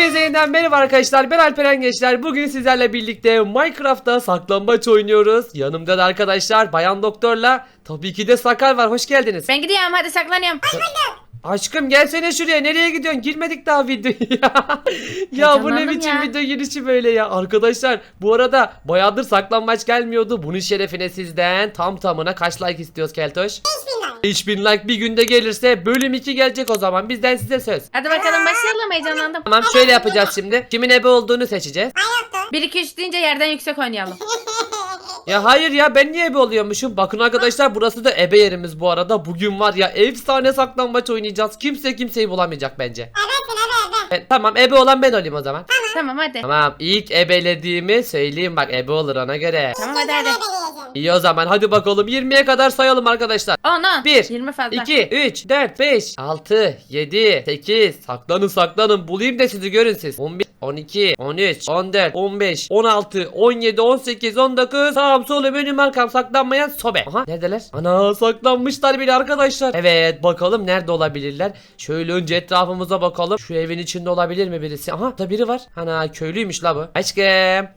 Hepinize yeniden merhaba arkadaşlar. Ben Alperen Gençler. Bugün sizlerle birlikte Minecraft'ta saklambaç oynuyoruz. Yanımda da arkadaşlar Bayan Doktor'la. Tabii ki de Sakar var. Hoş geldiniz. Ben gidiyorum. Hadi saklanıyorum. Aşkım gelsene şuraya. Nereye gidiyorsun? Girmedik daha videoya. Ya bu ne Heyecanlandım biçim ya. video? Girişi böyle ya. Arkadaşlar bu arada bayağıdır saklambaç gelmiyordu. Bunun şerefine sizden tam tamına kaç like istiyoruz Keltoş? 5000 like. Bir günde gelirse bölüm 2 gelecek o zaman. Bizden size söz. Hadi bakalım başlayalım. Heyecanlandım. Tamam şöyle yapacağız şimdi. Kimin ebe olduğunu seçeceğiz. 1 2 3 deyince yerden yüksek oynayalım. Ya hayır ya ben niye ebe oluyormuşum? Bakın arkadaşlar burası da ebe yerimiz bu arada. Bugün var ya efsane saklambaç oynayacağız. Kimse kimseyi bulamayacak bence. E, tamam ebe olan ben olayım o zaman. tamam hadi. Tamam ilk ebelediğimi söyleyeyim bak ebe olur ona göre. Tamam hadi hadi. İyi o zaman hadi bakalım 20'ye kadar sayalım arkadaşlar. 10 10. Bir, 20 fazla. 2, 3, 4, 5, 6, 7, 8 Saklanın saklanın bulayım da sizi görün siz 11, 12, 13, 14, 15, 16, 17, 18, 19 Sağım solum önüm arkam saklanmayan sobe Aha neredeler? Ana saklanmışlar bile arkadaşlar Evet bakalım nerede olabilirler Şöyle önce etrafımıza bakalım Şu evin içinde olabilir mi birisi? Aha da biri var Ana köylüymüş la bu Aşkım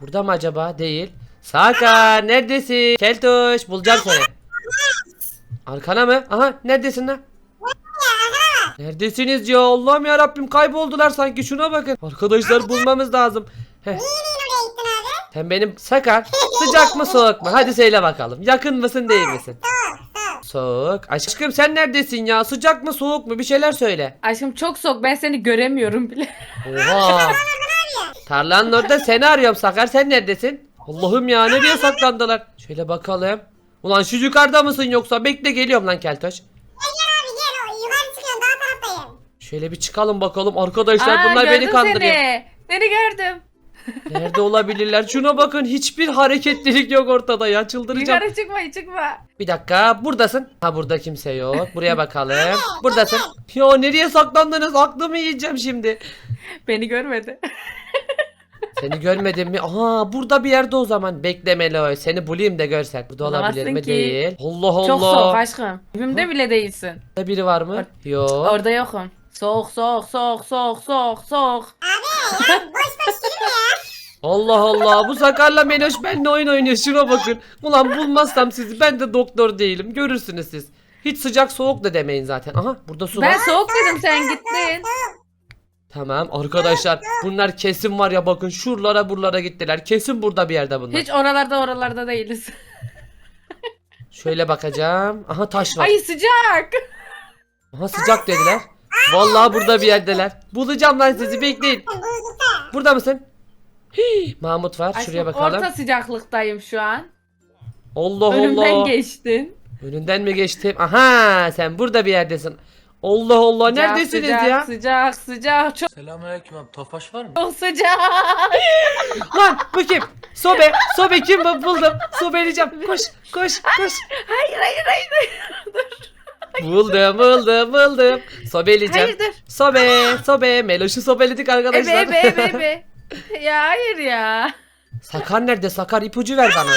Burada mı acaba? Değil Sakar neredesin? Keltoş bulacağım seni Arkana mı? Aha neredesin lan? Neredesiniz ya Allah'ım ya Rabbim kayboldular sanki şuna bakın. Arkadaşlar bulmamız lazım. Heh. Sen benim sakar sıcak mı soğuk mu? Hadi söyle bakalım. Yakın mısın değil misin? Soğuk. Aşkım sen neredesin ya? Sıcak mı soğuk mu? Bir şeyler söyle. Aşkım çok soğuk ben seni göremiyorum bile. Oha. Tarlanın orada seni arıyorum Sakar. Sen neredesin? Allah'ım ya nereye saklandılar? Şöyle bakalım. Ulan şu yukarıda mısın yoksa? Bekle geliyorum lan Keltoş. Şöyle bir çıkalım bakalım arkadaşlar Aa, bunlar beni gördüm kandırıyor. Seni. seni gördüm. Nerede olabilirler? Şuna bakın hiçbir hareketlilik yok ortada ya çıldıracağım. Yukarı çıkma çıkma. Bir dakika buradasın. Ha burada kimse yok. Buraya bakalım. Buradasın. Ya nereye saklandınız? Aklımı yiyeceğim şimdi. Beni görmedi. Seni görmedim mi? Aha burada bir yerde o zaman. Bekle Meloy. Seni bulayım da görsen. Burada olabilir Bulamazsın mi? ki. Değil. Allah Allah. Çok soğuk aşkım. Evimde bile değilsin. Burada biri var mı? Yok. Orada yokum. Soğuk soğuk soğuk soğuk soğuk soğuk. Allah Allah. Bu Sakar'la Meloş benimle oyun oynuyor. Şuna bakın. Ulan bulmazsam sizi ben de doktor değilim. Görürsünüz siz. Hiç sıcak soğuk da demeyin zaten. Aha burada su var. Ben soğuk dedim sen gittin. Tamam arkadaşlar bunlar kesin var ya bakın şuralara buralara gittiler. Kesin burada bir yerde bunlar. Hiç oralarda oralarda değiliz. Şöyle bakacağım. Aha taş var. Ay sıcak. Aha sıcak dediler. Vallahi burada bir yerdeler. Bulacağım lan sizi bekleyin. Burada mısın? Hii, Mahmut var. Şuraya bakalım. Orta sıcaklıktayım şu an. Allah Önümden Allah. geçtin. Önünden mi geçtim? Aha sen burada bir yerdesin. Allah Allah Sıcak, neredesiniz sıcak, ya? Sıcak sıcak çok Selamünaleyküm abi. Tofaş var mı? çok sıcak. Lan bu kim? Sobe. Sobe kim bu? Buldum. Sobeleyeceğim. Koş koş koş. hayır hayır hayır. Buldum buldum buldum. Sobeleyeceğim. Hayır dur. Sobe, sobe. Meloş'u sobeledik arkadaşlar. ebe ebe ebe. ya hayır ya. Sakar nerede? Sakar ipucu ver bana.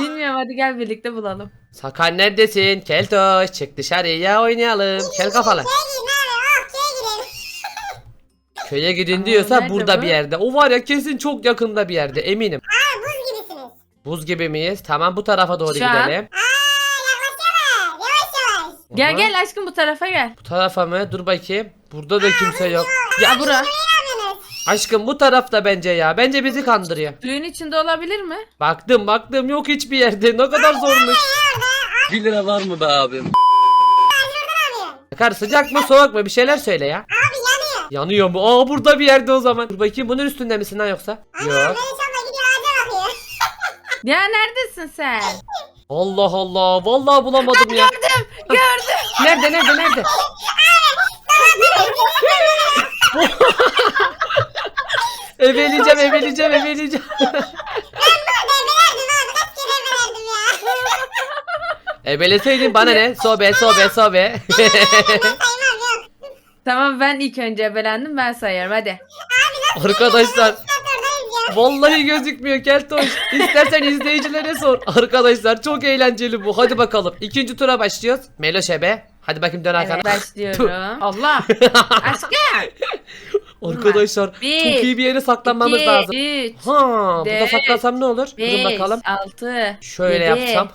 Bilmiyorum hadi gel birlikte bulalım. Sakar neredesin? Keltoş çık dışarıya oynayalım. Kel kafalı. Köye gidin Aa, diyorsa nerede burada bu? bir yerde. O var ya kesin çok yakında bir yerde eminim. Buz gibi miyiz? Tamam bu tarafa doğru Şu an. gidelim. Gel gel aşkım bu tarafa gel. Bu tarafa mı? Dur bakayım. Burada da kimse yok. Ya bura. Aşkım bu tarafta bence ya. Bence bizi kandırıyor. Suyun içinde olabilir mi? Baktım baktım yok hiçbir yerde. Ne kadar zormuş. 1 lira var mı be abim? Sakar sıcak mı soğuk mu bir şeyler söyle ya. Abi yanıyor. Yanıyor mu? Aa burada bir yerde o zaman. Dur bakayım bunun üstünde misin lan yoksa? Yok. Ya neredesin sen? Allah Allah. Vallahi bulamadım ya. Gördüm gördüm. Nerede nerede nerede? eveleyeceğim eveleyeceğim eveleyeceğim. Ebeleseydin bana ne? Sobe sobe sobe. Tamam ben ilk önce ebelendim ben sayarım hadi. Arkadaşlar Vallahi gözükmüyor Keltoş. İstersen izleyicilere sor. Arkadaşlar çok eğlenceli bu. Hadi bakalım. İkinci tura başlıyoruz. Meloş ebe. Hadi bakayım dön arkana. Evet başlıyorum. Allah. Aşkım. Arkadaşlar Bir, çok iyi bir yere saklanmamız 2, lazım. 3, Ha, burada dört, saklansam ne olur? Durun 5, bakalım. 6, Şöyle 7, yapsam.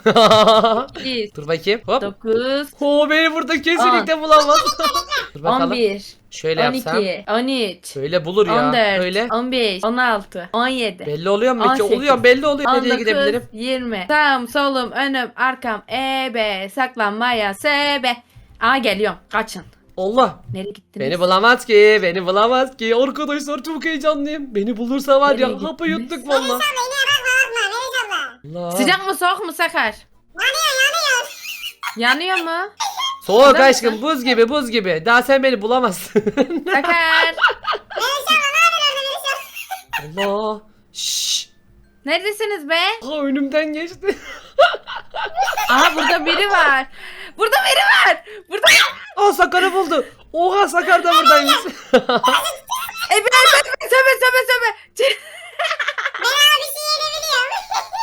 8, Dur bakayım. Hop. 9, Oo beni burada kesinlikle bulamaz. Dur bakalım. 11, Şöyle yapsam. 12, 13, Şöyle bulur ya. 14, Böyle. 15, 16, 17, Belli oluyor mu ki? 18, Oluyor belli oluyor. Nereye 19, gidebilirim? 20. Sağım, solum, önüm, arkam, ebe, saklanmaya, sebe. Aa geliyorum. Kaçın. Allah. Nereye gittiniz? Beni bulamaz ki. Beni bulamaz ki. Arkadaşlar çok heyecanlıyım. Beni bulursa var ya Nereye hapı gittiniz? yuttuk valla. Allah. Sıcak mı soğuk mu Sakar? Yanıyor mu? Soğuk Sıcak aşkım mı? buz gibi buz gibi. Daha sen beni bulamazsın. Sakar. Allah. Şşş. Neredesiniz be? Ha önümden geçti. Aha burada biri var. Burada biri var. Burada Aa Sakar'ı buldu. Oha Sakar da buradaymış. Ebe ebe ebe söbe söbe söbe.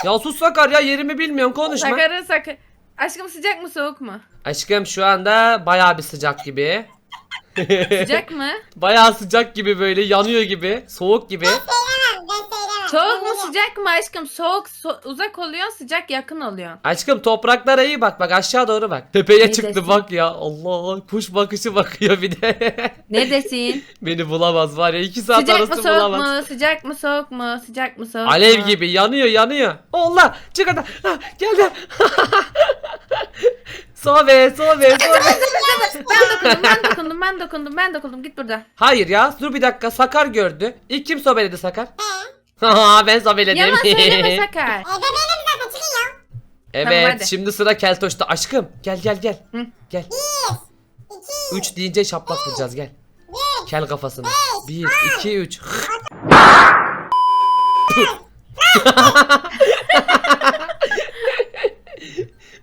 ya sus Sakar ya yerimi bilmiyorum konuşma. Sakar'ı sakar. Aşkım sıcak mı soğuk mu? Aşkım şu anda bayağı bir sıcak gibi. Sıcak mı? bayağı sıcak gibi böyle yanıyor gibi. Soğuk gibi. Soğuk mu sıcak mı aşkım? Soğuk so- uzak oluyor sıcak yakın oluyor. Aşkım topraklara iyi bak bak aşağı doğru bak. Tepeye Neredesin? çıktı bak ya. Allah kuş bakışı bakıyor bir de. Neredesin? Beni bulamaz var ya iki saat sıcak mı arası soğuk bulamaz. mu? Sıcak mı soğuk mu? Sıcak mı soğuk Alev mu? gibi yanıyor yanıyor. Allah çık hadi. Ha, geldi. sobe sobe sobe. Ben dokundum ben dokundum ben dokundum ben dokundum git buradan. Hayır ya dur bir dakika Sakar gördü. İlk kim sobeledi Sakar? Haha ben sobeledim. Yalan söyleme Sakar. evet Tamam, hadi. şimdi sıra Keltoş'ta. Aşkım gel gel gel. Hı. Gel. 3 deyince şaplak vuracağız gel. Kel kafasını. 1 2 3.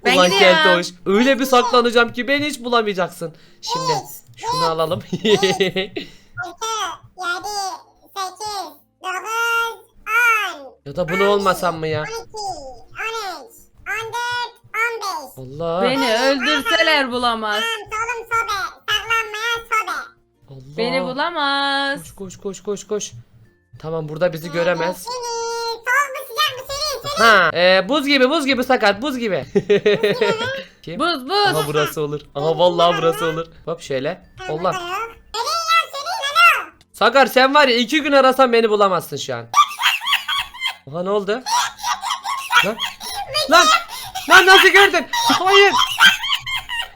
Ben Ulan gidiyorum. Keltoş. Öyle bir saklanacağım ki beni hiç bulamayacaksın. Şimdi şunu alalım. ya da bunu olmasam mı ya? Allah. Beni öldürseler bulamaz. Allah. Beni bulamaz. Koş koş koş koş koş. Tamam burada bizi göremez. Ha, e, buz gibi buz gibi sakat buz gibi. Kim? Buz buz. Aha burası olur. Aha vallahi burası olur. Hop şöyle. Allah. Sakar sen var ya iki gün arasan beni bulamazsın şu an. Aha ne oldu? Lan. Lan. Lan nasıl gördün? Hayır.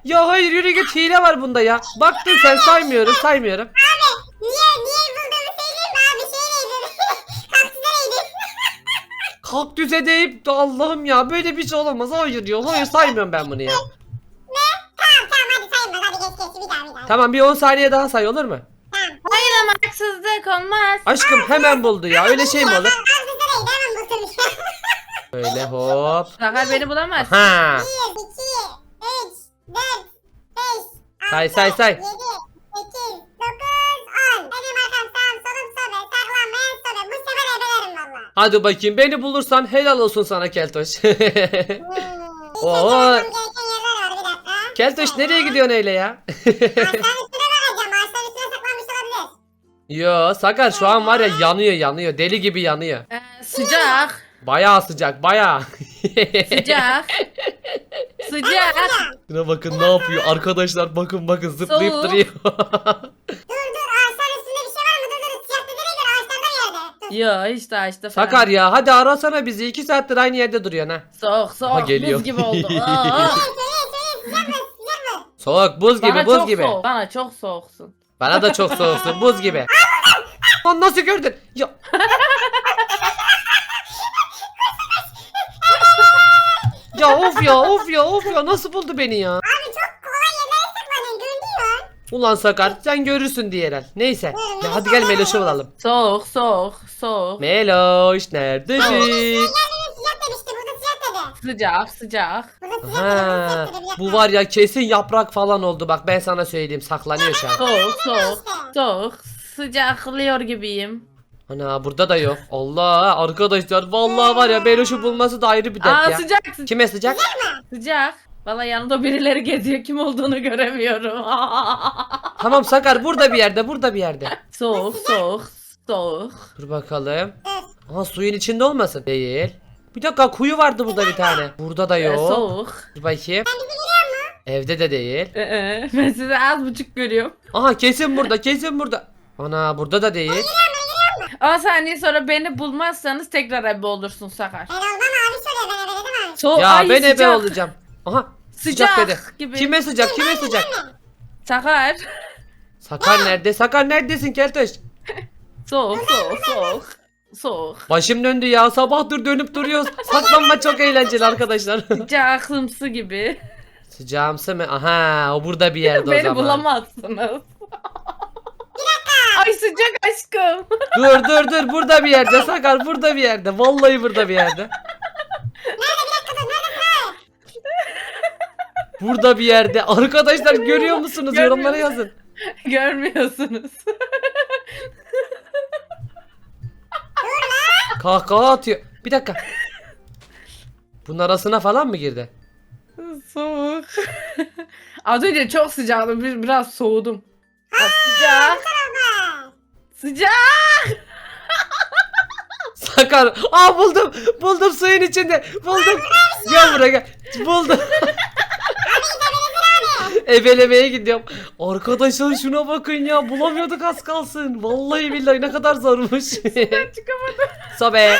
Ya hayır yürü git hile var bunda ya. Baktın sen saymıyorum saymıyorum. Kaktüse deyip de Allah'ım ya böyle bir şey olamaz. Hayır diyor. Hayır saymıyorum ben bunu ya. Tamam bir 10 saniye daha say olur mu? Hayır ama haksızlık olmaz. Aşkım hemen buldu ya. Öyle şey mi olur? Öyle hop. Sakar beni bulamaz. Ha. Say say say. 7, 8, 9, 10. Benim arkam sağım solum sobe. Saklanmayan sobe. Bu sefer ebelerim valla. Hadi bakayım beni bulursan helal olsun sana Keltoş. Hmm. Oo. Oo. gereken yerler var bir dakika. Keltoş nereye gidiyorsun öyle ya? Ağaçların üstüne bakacağım. Ağaçların üstüne saklanmış olabilir. Yo Sakar şu an var ya yanıyor yanıyor. Deli gibi yanıyor. Ee, sıcak. Bayağı sıcak bayağı. Sıcak. Sıcak. Şuna bakın ne yapıyor arkadaşlar bakın bakın zıplayıp Soğuk. duruyor. Dur dur ağaçların üstünde bir şey var mı? Dur dur. Siyah dediğine göre ağaçlardan yerde. Dur. Yo de açtı falan. Sakar ya hadi arasana bizi 2 saattir aynı yerde duruyorsun ha. Soğuk Aha, soğuk geliyor. buz gibi oldu. Aa, Söyleyin söyleyin. Sıcak mı? Sıcak mı? Soğuk buz gibi bana buz çok gibi. soğuk. Bana çok soğuksun. Bana da çok soğuksun buz gibi. Lan nasıl gördün? Ya. Ya of ya of ya of ya nasıl buldu beni ya? Abi çok kolay yerlere saklanın. Görünüyor. Ulan Sakar sen görürsün diye herhal. Neyse. Ya hadi gel Meloş'u bulalım. Soğuk soğuk soğuk. Meloş neredesin? Yerlerin sıcak demişti. Burada sıcak dedi. Sıcak sıcak. Burada sıcak dedi. Burada Ha, sıcak dedi. Bu var ya kesin yaprak falan oldu bak ben sana söyleyeyim saklanıyor şu an. Soğuk soğuk. Soğuk. Sıcaklıyor gibiyim. Ana burada da yok. Allah arkadaşlar vallahi var ya Meloş'u bulması da ayrı bir dert Aa ya. sıcak sıcak. Kime sıcak? Sıcak. Valla yanında birileri geziyor. Kim olduğunu göremiyorum. Tamam Sakar burada bir yerde burada bir yerde. soğuk soğuk soğuk. Dur bakalım. Aha suyun içinde olmasın. Değil. Bir dakika kuyu vardı burada bir tane. Burada da Ee, yok. soğuk. Dur bakayım. Evde de değil. Ee, ben sizi az buçuk görüyorum. Aha kesin burada kesin burada. Ana burada da değil. 10 saniye sonra beni bulmazsanız tekrar ebe olursun Sakar. Ben olmam abi soruyor ben eve dedim abi. Soğuk. Ya ay, ben ebe sıcak. olacağım. Aha sıcak, Sıcak dedi. gibi. Kime sıcak kime sıcak? Sakar. Sakar nerede? Sakar neredesin Keltoş? Soğuk soğuk soğuk. Soğuk. Başım döndü ya sabahtır dönüp duruyoruz. Saklanma çok eğlenceli arkadaşlar. Sıcaklımsı gibi. Sıcağımsı mı? Aha o burada bir yerde o Beni zaman. bulamazsınız. Ay sıcak aşkım. Dur dur dur burada bir yerde Sakar burada bir yerde. Vallahi burada bir yerde. Burada bir yerde. Arkadaşlar görüyor musunuz? Yorumlara yazın. Görmüyorsunuz. Kahkaha atıyor. Bir dakika. Bunun arasına falan mı girdi? Soğuk. Az önce çok sıcaktı. Bir- Biraz soğudum. Sıcak. Sıcak. Sakar. Aa buldum. Buldum suyun içinde. Buldum. Gel buraya gel. Buldum. Ebelemeye gidiyorum. Arkadaşlar şuna bakın ya. Bulamıyorduk az kalsın. Vallahi billahi ne kadar zormuş. Çıkamadım. Sobe.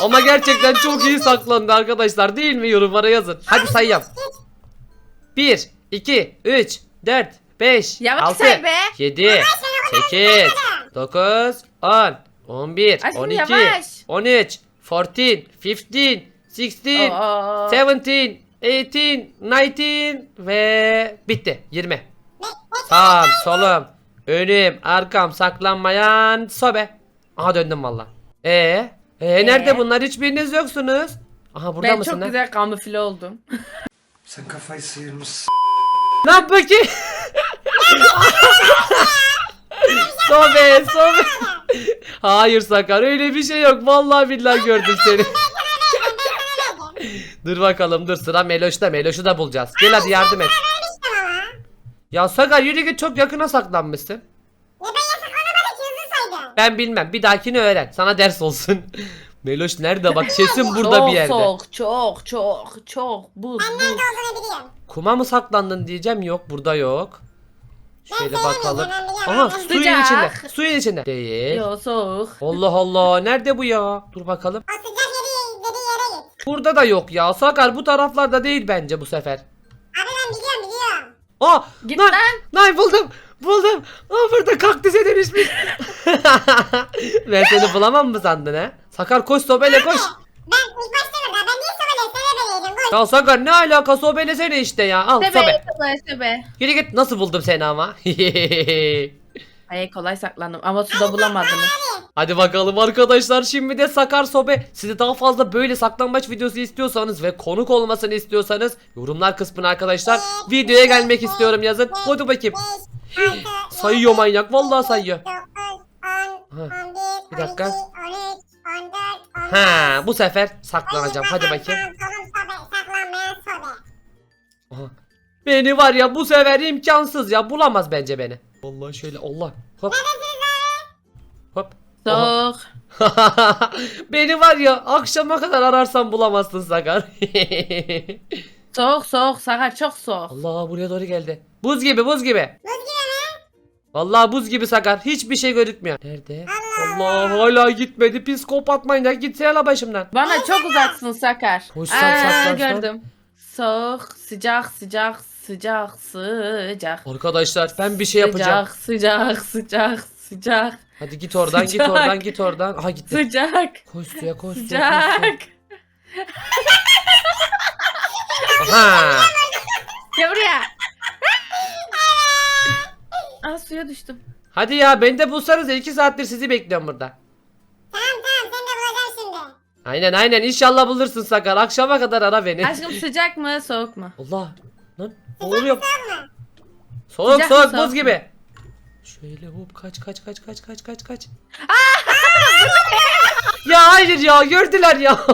Ama gerçekten çok iyi saklandı arkadaşlar. Değil mi? Yorumlara yazın. Hadi sayayım. 1, 2, 3, 4, 5, Yavaş 6, say be. 7, 8, 9, 10, 11, Aşkım 12, yavaş. 13, 14, 15, 16, Aa. 17, 18, 19 ve bitti. 20. Sağım, solum, önüm, arkam, saklanmayan sobe. Aha döndüm valla. Ee, ee, nerede Ee? bunlar? Hiçbiriniz yoksunuz. Aha burada Ben mısın çok lan? güzel kamufle oldum. Sen kafayı sıyırmışsın. Ne yap bakayım? sobe, sobe. Hayır Sakar öyle bir şey yok. Vallahi billahi gördüm seni. dur bakalım dur sıra Meloş'ta. Meloş'u da bulacağız. Gel hadi yardım et. Ya Sakar yürü git çok yakına saklanmışsın. Ben bilmem. Bir dahakini öğren. Sana ders olsun. Meloş nerede? Bak kesin burada çok bir yerde. soğuk, çok çok çok buz Ben buz. olduğunu biliyorum. Kuma mı saklandın diyeceğim. Yok burada yok. Şöyle Ben bakalım. sevmeyeceğim, ben biliyorum. Aha Ben suyun Sıcak. içinde. Suyun içinde. Değil. Yo soğuk. Allah Allah. Nerede bu ya? Dur bakalım. O sıcak yeri dediği yere git. Burada da yok ya. Sakar bu taraflarda değil bence bu sefer. Abi ben biliyorum biliyorum. Aa! Git lan, lan. lan buldum. Buldum. Aa burada kaktüse dönüşmüş. ben seni bulamam mı sandın ha? Sakar koş sobele koş. Ben ilk başta burada. Ben niye sabah sana beleydim? Koy. Ya Sakar ne alaka sobelesene işte ya. Al Sebe, sobe. kolay sebe. Yürü git nasıl buldum seni ama. Ay kolay saklandım ama suda bulamadınız. Hadi bakalım arkadaşlar şimdi de Sakar Sobe size daha fazla böyle saklambaç videosu istiyorsanız ve konuk olmasını istiyorsanız yorumlar kısmına arkadaşlar videoya gelmek istiyorum yazın. Hadi bakayım. 5, 6, Sayıyor manyak vallahi sayıyor. 9, 10, 11, bir dakika. 12, 13, 14, 15. Ha bu sefer saklanacağım hadi bakayım. Aha. Beni var ya bu sefer imkansız ya bulamaz bence beni. Vallahi şöyle Allah. Hop. Hop. Soğuk. beni var ya akşama kadar ararsan bulamazsın Sakar. Soğuk soğuk Sakar çok soğuk. Allah buraya doğru geldi. Buz gibi buz gibi. Buz gibi mi? Vallahi buz gibi Sakar. Hiçbir şey gözükmüyor. Nerede? Allah hala gitmedi. Psikopat manyak gitsene la başımdan. Bana çok uzaksın Sakar. Hoş Aa, sak- gördüm. Soğuk, sıcak, sıcak, sıcak, sıcak. Arkadaşlar ben bir şey yapacağım. Sıcak, sıcak, sıcak, sıcak, Hadi git oradan git Sıcak. oradan git oradan. Aha gitti. sıcak, koş suya koş suya. sıcak. Aha. Gel buraya. Aa suya düştüm. Hadi ya beni de bulsanız 2 saattir sizi bekliyorum burada. Tamam tamam seni de bulacağım şimdi. Aynen aynen inşallah bulursun Sakar. Akşama kadar ara beni. Aşkım sıcak mı soğuk mu? Allah. Lan ne oluyor? Mı? Soğuk Sıcak mı, soğuk soğuk buz mu? gibi. Şöyle hop kaç kaç kaç kaç kaç kaç kaç. ya hayır ya gördüler ya.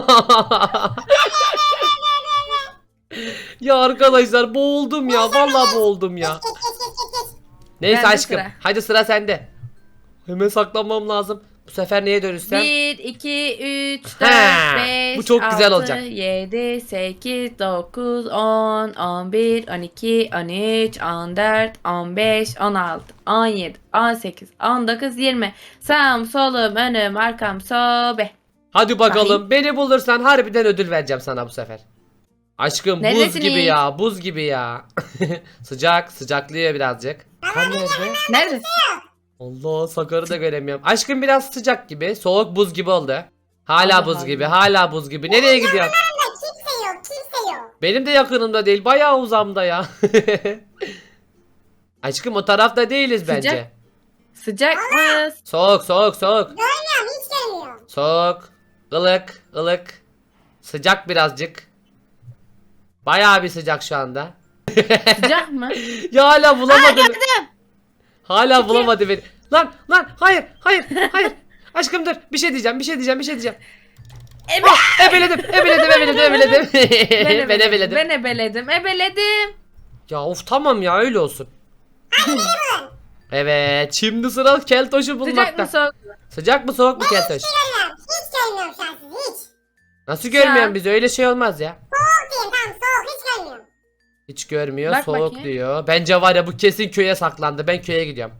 ya arkadaşlar boğuldum ya vallahi boğuldum ya geç geç geç geç. Neyse Bende aşkım sıra. hadi sıra sende. Hemen saklanmam lazım. Bu sefer neye dönüşsem? 1, 2, 3, Ha, 4, 5, bu çok güzel olacak. 7, 8, 9, 10, 11, 12, 13, 14, 15, 16, 17, 18, 19, 20. Sağım, solum, önüm, arkam, sobe. Hadi bakalım beni bulursan harbiden ödül vereceğim sana bu sefer. Aşkım buz Neredesiniz? gibi ya buz gibi ya. Sıcak sıcaklıyor birazcık. Kan nerede? Nerede? Allah Sakar'ı da göremiyorum. Aşkım biraz sıcak gibi soğuk buz gibi oldu. Hala Allah buz gibi hala buz gibi. Nereye gidiyorsun? Yanımda kimse yok kimse yok. Benim de yakınımda değil bayağı uzamda ya. Aşkım o tarafta değiliz Sıcak. bence. Sıcak mı? Soğuk soğuk soğuk. Görmüyorum hiç görmüyorum. Soğuk, ılık, ılık. Sıcak birazcık. Bayağı bir sıcak şu anda. Sıcak mı? Ya hala bulamadı. beni. Hala bulamadı beni. Lan lan hayır hayır hayır. Aşkım dur bir şey diyeceğim bir şey diyeceğim bir şey diyeceğim. Ebe- Ah, ebeledim ebeledim ebeledim ebeledim. ben ben ebeledim. Ben ebeledim. Ebeledim. Ya of tamam ya öyle olsun. evet şimdi sıra keltoşu Sıcak mı bulmakta. soğuk mu? Sıcak mı soğuk mu keltoş? Görmüyorum. Hiç görmüyorum şu an sizi hiç. Nasıl görmüyorsun bizi öyle şey olmaz ya. Soğuk diyeyim tamam soğuk hiç görmüyorum. Hiç görmüyor Bak soğuk bakayım. diyor. Bence var ya bu kesin köye saklandı. Ben köye gidiyorum.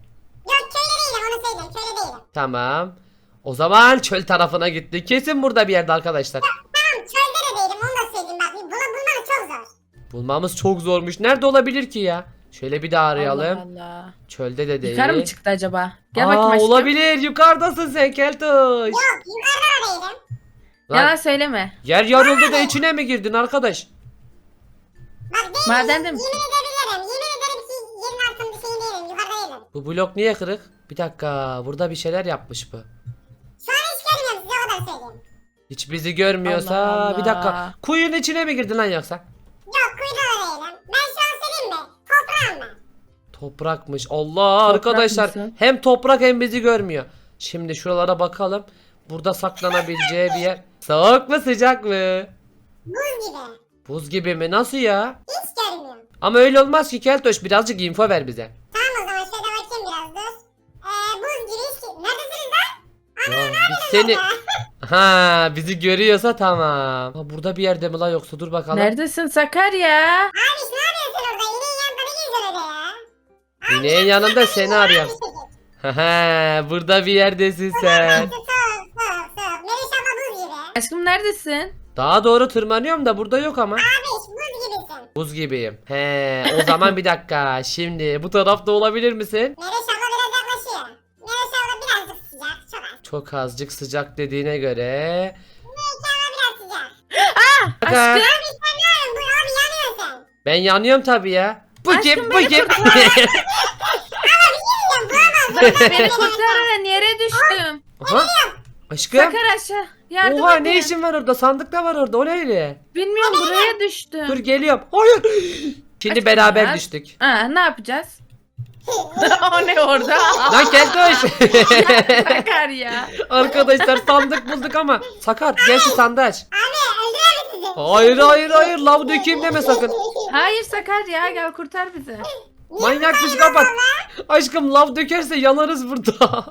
Yok köyde değilim onu söyleyeyim köyde değilim. Tamam. O zaman çöl tarafına gitti. Kesin burada bir yerde arkadaşlar. Tamam çölde de değilim onu da söyleyeyim bak. Bunu bulmanız çok zor. Bulmamız çok zormuş. Nerede olabilir ki ya? Şöyle bir daha arayalım. Allah Allah. Çölde de değil. Yukarı mı çıktı acaba? Gel Aa, bakayım aşkım. olabilir. Yukarıdasın sen Keltoş. Yok yukarıda da değilim. Lan, Yalan söyleme. yer yarıldı da içine mi girdin arkadaş? Bak değilim. Maden de yemin mi? edebilirim. Yemin ederim ki yerin altında şey değilim. Yukarıda değilim. Bu blok niye kırık? Bir dakika. Burada bir şeyler yapmış bu. Şu an hiç görmüyorum size o kadar söyleyeyim. Hiç bizi görmüyorsa Allah Allah. bir dakika. Kuyunun içine mi girdin lan yoksa? Yok kuyuda da değilim. Ben şu an söyleyeyim mi? Toprağım ben. Toprakmış. Allah arkadaşlar mısın? hem toprak hem bizi görmüyor. Şimdi şuralara bakalım. Burada saklanabileceği bir yer. Soğuk mu sıcak mı? Buz gibi. Buz gibi mi? Nasıl ya? Hiç görmüyorum. Ama öyle olmaz ki Keltoş birazcık info ver bize. Tamam o zaman şöyle bakayım biraz dur. Ee, buz gibi hiç... Neredesiniz lan? Ya, biz seni... Ha bizi görüyorsa tamam. Ha, burada bir yerde mi la yoksa dur bakalım. Neredesin Sakarya? Abi ne yapıyorsun orada? Yine yanında ne geziyorsun öyle ya? İneğin yanında seni arıyorum. Haha burada bir yerdesin sen. Soğuk soğuk soğuk. Meriç abla buz gibi. Aşkım neredesin? Daha doğru tırmanıyorum da burada yok ama. Abi buz gibisin. Buz gibiyim. He o zaman bir dakika. Şimdi bu tarafta olabilir misin? Meriç abla biraz yaklaşıyor. Meriç abla birazcık sıcak. Çok az. Çok azıcık sıcak dediğine göre. Meriç abla biraz sıcak. Baka, Aşkım. Abi yapıyorsun? Bu abi yanıyorsun sen. Ben yanıyorum tabii ya. Bu Aşkım kim? Bu beni kim? Beni kurtarın yere düştüm. Aha. Aşkım. Sakar aşağı. Yardım Oha edin. ne işin var orada? Sandık da var orada. O ne öyle? Bilmiyorum buraya düştüm. Dur geliyorum. Hayır. Şimdi Aşkım beraber ya. düştük. Aa, ne yapacağız? o ne orada? Lan Keltoş. Sakar ya. Arkadaşlar sandık bulduk ama. Sakar gel şu sandığı aç. Abi öldürelim sizi. Hayır hayır hayır lav dökeyim deme sakın. Hayır Sakar ya gel kurtar bizi. Manyak bir kapat. Aşkım lav dökerse yanarız burada.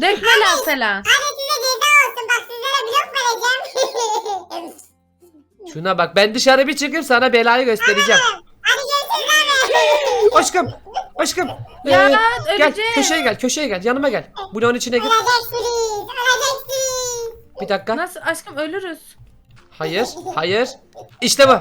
Dökme lan falan. Şuna bak ben dışarı bir çıkıp sana belayı göstereceğim. Hadi görüşürüz abi. Aşkım aşkım. Ya, Ee, gel öleceğim. köşeye gel köşeye gel yanıma gel. Bloğun içine gir. Öleceksiniz. Öleceksiniz. Bir dakika. Nasıl aşkım ölürüz. Hayır hayır. İşte bu.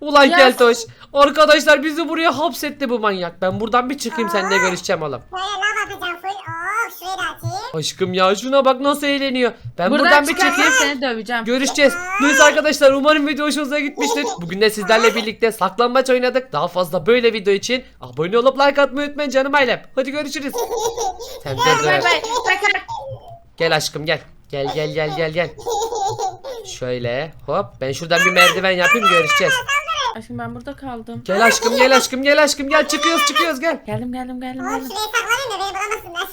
Ulan Ya- Keltoş. Arkadaşlar bizi buraya hapsetti bu manyak. Ben buradan bir çıkayım seninle görüşeceğim oğlum. Böyle lav atacağım full. Oh şurayı da. Aşkım ya şuna bak nasıl eğleniyor. Ben Buradan, buradan, bir çıkayım. seni döveceğim. Görüşeceğiz. Neyse arkadaşlar umarım video hoşunuza gitmiştir. Bugün de sizlerle birlikte saklambaç oynadık. Daha fazla böyle video için abone olup like atmayı unutmayın canım ailem. Hadi görüşürüz. Sen de Bay bay. Gel aşkım gel. Gel gel gel gel gel. Şöyle hop ben şuradan bir merdiven yapayım görüşeceğiz. Aşkım ben burada kaldım. Gel aşkım gel aşkım gel aşkım gel çıkıyoruz çıkıyoruz gel. Geldim geldim geldim Oğlum geldim. şuraya saklanayım da beni bulamasınlar.